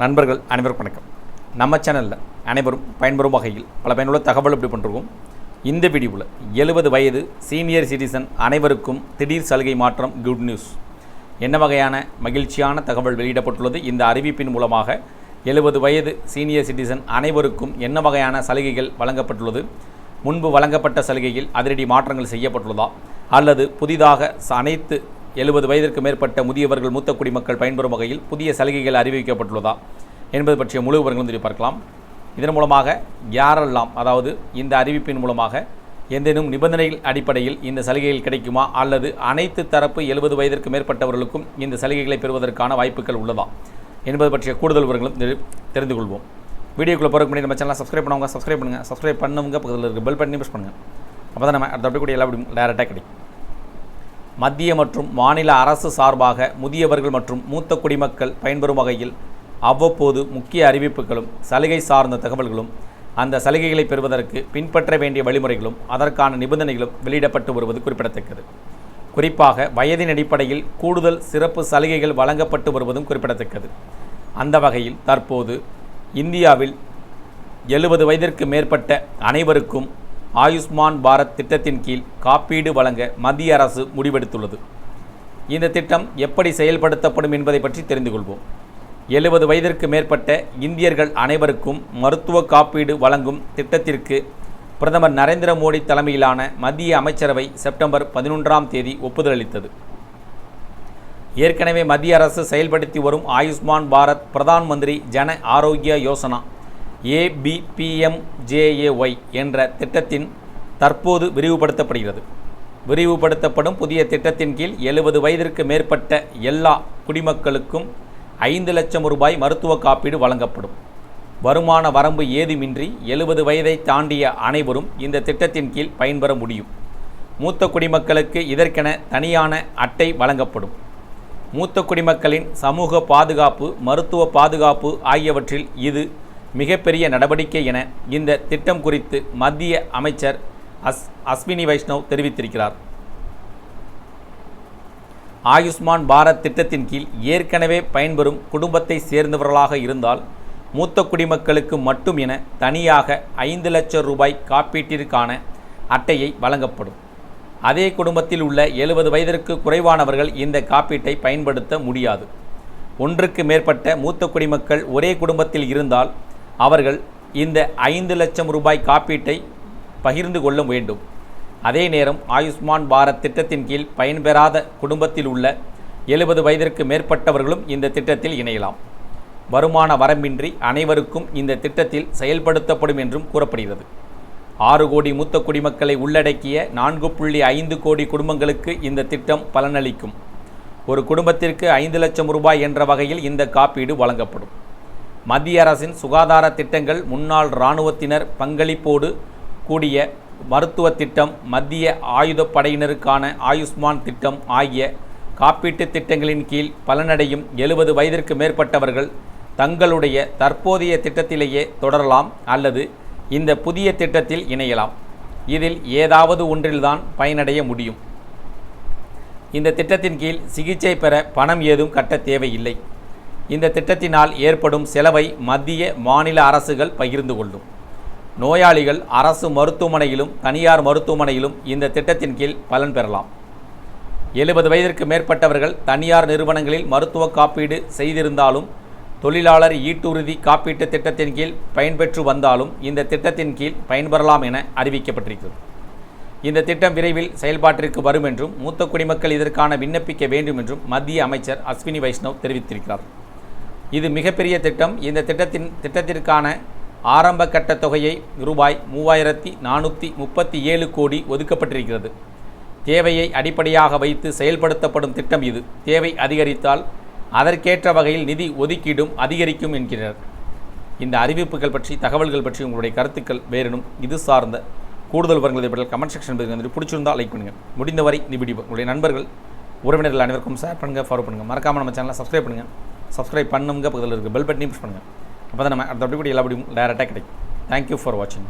நண்பர்கள் அனைவருக்கும் வணக்கம். நம்ம சேனலில் அனைவரும் பயன்பெறும் வகையில் பல பயனுள்ள தகவல் எப்படி பண்ணுறோம் இந்த வீடியோவில் எழுபது வயது சீனியர் சிட்டிசன் அனைவருக்கும் திடீர் சலுகை மாற்றம் குட் நியூஸ் என்ன வகையான மகிழ்ச்சியான தகவல் வெளியிடப்பட்டுள்ளது? இந்த அறிவிப்பின் மூலமாக எழுபது வயது சீனியர் சிட்டிசன் அனைவருக்கும் என்ன வகையான சலுகைகள் வழங்கப்பட்டுள்ளது? முன்பு வழங்கப்பட்ட சலுகையில் அதிரடி மாற்றங்கள் செய்யப்பட்டுள்ளதா? அல்லது புதிதாக அனைத்து எழுபது வயதிற்கு மேற்பட்ட முதியவர்கள் மூத்த குடிமக்கள் பயன்பெறும் வகையில் புதிய சலுகைகள் அறிவிக்கப்பட்டுள்ளதா என்பது பற்றிய முழு விவரங்களும் தெரிவி பார்க்கலாம். இதன் மூலமாக யாரெல்லாம் அதாவது இந்த அறிவிப்பின் மூலமாக எந்தேனும் நிபந்தனைகள் அடிப்படையில் இந்த சலுகைகள் கிடைக்குமா அல்லது அனைத்து தரப்பு எழுபது வயதிற்கு மேற்பட்டவர்களுக்கும் இந்த சலுகைகளை பெறுவதற்கான வாய்ப்புகள் உள்ளதா என்பது பற்றிய கூடுதல் விவரங்களும் தெரி- தெரிந்து கொள்வோம். வீடியோக்குள்ளே போகிறதுக்கு முன்னாடி நம்ம சேனலை சப்ஸ்கிரைப் பண்ணவங்க சப்ஸ்கிரைப் பண்ணுங்கள் சப்ஸ்கிரைப் பண்ணவங்க பக்கத்தில் இருக்க பெல் பண்ணி ப்ரெஸ் பண்ணுங்கள் அப்போ தான் நம்ம அடுத்த அப்படி எல்லா டேரெக்டாக கிடைக்கும். மத்திய மற்றும் மாநில அரசு சார்பாக முதியவர்கள் மற்றும் மூத்த குடிமக்கள் பயன்பெறும் வகையில் அவ்வப்போது முக்கிய அறிவிப்புகளும் சலுகை சார்ந்த தகவல்களும் அந்த சலுகைகளை பெறுவதற்கு பின்பற்ற வேண்டிய வழிமுறைகளும் அதற்கான நிபந்தனைகளும் வெளியிடப்பட்டு வருவது குறிப்பிடத்தக்கது. குறிப்பாக வயதின் அடிப்படையில் கூடுதல் சிறப்பு சலுகைகள் வழங்கப்பட்டு வருவதும் குறிப்பிடத்தக்கது. அந்த வகையில் தற்போது இந்தியாவில் எழுபது வயதிற்கு மேற்பட்ட அனைவருக்கும் ஆயுஷ்மான் பாரத் திட்டத்தின் கீழ் காப்பீடு வழங்க மத்திய அரசு முடிவெடுத்துள்ளது. இந்த திட்டம் எப்படி செயல்படுத்தப்படும் என்பதை பற்றி தெரிந்து கொள்வோம். எழுபது வயதிற்கு மேற்பட்ட இந்தியர்கள் அனைவருக்கும் மருத்துவ காப்பீடு வழங்கும் திட்டத்திற்கு பிரதமர் நரேந்திர மோடி தலைமையிலான மத்திய அமைச்சரவை செப்டம்பர் பதினொன்றாம் தேதி ஒப்புதல் அளித்தது ஏற்கனவே மத்திய அரசு செயல்படுத்தி வரும் ஆயுஷ்மான் பாரத் பிரதான் மந்திரி ஜன ஆரோக்கிய யோசனா ஏபிபிஎம்ஜேஏஒய் என்ற திட்டத்தின் தற்போது விரிவுபடுத்தப்படுகிறது. விரிவுபடுத்தப்படும் புதிய திட்டத்தின் கீழ் எழுபது வயதிற்கு மேற்பட்ட எல்லா குடிமக்களுக்கும் ஐந்து லட்சம் ரூபாய் மருத்துவ காப்பீடு வழங்கப்படும். வருமான வரம்பு ஏதுமின்றி எழுபது வயதை தாண்டிய அனைவரும் இந்த திட்டத்தின் கீழ் பயன்பெற முடியும். மூத்த குடிமக்களுக்கு இதற்கென தனியான அட்டை வழங்கப்படும். மூத்த குடிமக்களின் சமூக பாதுகாப்பு மருத்துவ பாதுகாப்பு ஆகியவற்றில் இது மிகப்பெரிய நடவடிக்கை என இந்த திட்டம் குறித்து மத்திய அமைச்சர் அஸ் அஸ்வினி வைஷ்ணவ் தெரிவித்திருக்கிறார். ஆயுஷ்மான் பாரத் திட்டத்தின் கீழ் ஏற்கனவே பயன்பெறும் குடும்பத்தை சேர்ந்தவர்களாக இருந்தால் மூத்த குடிமக்களுக்கு மட்டும் என தனியாக ஐந்து லட்சம் ரூபாய் காப்பீட்டிற்கான அட்டையை வழங்கப்படும். அதே குடும்பத்தில் உள்ள எழுபது வயதிற்கு குறைவானவர்கள் இந்த காப்பீட்டை பயன்படுத்த முடியாது. ஒன்றுக்கு மேற்பட்ட மூத்த குடிமக்கள் ஒரே குடும்பத்தில் இருந்தால் அவர்கள் இந்த ஐந்து லட்சம் ரூபாய் காப்பீட்டை பகிர்ந்து கொள்ள வேண்டும். அதே நேரம் ஆயுஷ்மான் பாரத் திட்டத்தின் கீழ் பயன்பெறாத குடும்பத்தில் உள்ள எழுபது வயதிற்கு மேற்பட்டவர்களும் இந்த திட்டத்தில் இணையலாம். வருமான வரம்பின்றி அனைவருக்கும் இந்த திட்டத்தில் செயல்படுத்தப்படும் என்றும் கூறப்படுகிறது. ஆறு கோடி மூத்த குடிமக்களை உள்ளடக்கிய நான்கு புள்ளி ஐந்து கோடி குடும்பங்களுக்கு இந்த திட்டம் பலனளிக்கும். ஒரு குடும்பத்திற்கு ஐந்து லட்சம் ரூபாய் என்ற வகையில் இந்த காப்பீடு வழங்கப்படும். மத்திய அரசின் சுகாதார திட்டங்கள் முன்னாள் இராணுவத்தினர் பங்களிப்போடு கூடிய மருத்துவ திட்டம் மத்திய ஆயுதப்படையினருக்கான ஆயுஷ்மான் திட்டம் ஆகிய காப்பீட்டுத் திட்டங்களின் கீழ் பலனடையும் எழுபது வயதிற்கு மேற்பட்டவர்கள் தங்களுடைய தற்போதைய திட்டத்திலேயே தொடரலாம் அல்லது இந்த புதிய திட்டத்தில் இணையலாம். இதில் ஏதாவது ஒன்றில்தான் பயனடைய முடியும். இந்த திட்டத்தின் கீழ் சிகிச்சை பெற பணம் ஏதும் கட்ட தேவையில்லை. இந்த திட்டத்தினால் ஏற்படும் செலவை மத்திய மாநில அரசுகள் பகிர்ந்து கொள்ளும். நோயாளிகள் அரசு மருத்துவமனையிலும் தனியார் மருத்துவமனையிலும் இந்த திட்டத்தின் கீழ் பலன் பெறலாம். எழுபது வயதிற்கு மேற்பட்டவர்கள் தனியார் நிறுவனங்களில் மருத்துவ காப்பீடு செய்திருந்தாலும் தொழிலாளர் ஈட்டுறுதி காப்பீட்டுத் திட்டத்தின் கீழ் பயன்பெற்று வந்தாலும் இந்த திட்டத்தின் கீழ் பயன்பெறலாம் என அறிவிக்கப்பட்டிருக்கிறது. இந்த திட்டம் விரைவில் செயல்பாட்டிற்கு வரும் என்றும் மூத்த குடிமக்கள் இதற்கான விண்ணப்பிக்க வேண்டும் என்றும் மத்திய அமைச்சர் அஸ்வினி வைஷ்ணவ் தெரிவித்திருக்கிறார். இது மிகப்பெரிய திட்டம். இந்த திட்டத்தின் திட்டத்திற்கான ஆரம்ப கட்ட தொகையை ரூபாய் மூவாயிரத்தி நானூற்றி முப்பத்தி ஏழு கோடி ஒதுக்கப்பட்டிருக்கிறது. தேவையை அடிப்படையாக வைத்து செயல்படுத்தப்படும் திட்டம் இது. தேவை அதிகரித்தால் அதற்கேற்ற வகையில் நிதி ஒதுக்கீடும் அதிகரிக்கும் என்கிறார். இந்த அறிவிப்புகள் பற்றி தகவல்கள் பற்றி உங்களுடைய கருத்துக்கள் வேறினும் இது சார்ந்த கூடுதல் விவரங்களை பற்றி கமெண்ட் செக்ஷன் வந்து பிடிச்சிருந்தால் லைக் பண்ணுங்கள் முடிந்தவரை இந்த வீடியோ உங்களுடைய நண்பர்கள் உறவினர்கள் அனைவருக்கும் ஷேர் பண்ணுங்கள் ஃபாலோ பண்ணுங்கள் மறக்காமல் நம்ம சேனலை சப்ஸ்கிரைப் பண்ணுங்கள் சப்ஸ்கிரைப் பண்ணுங்க பக்கத்தில் இருக்க பெல் பட்டனையும் புஷ் பண்ணுங்கள் அப்போ தான் நம்ம அடுத்த அப்படி எல்லா வீடியும் டேரெக்டாக கிடைக்கும். தேங்க்யூ ஃபார் வாட்சிங்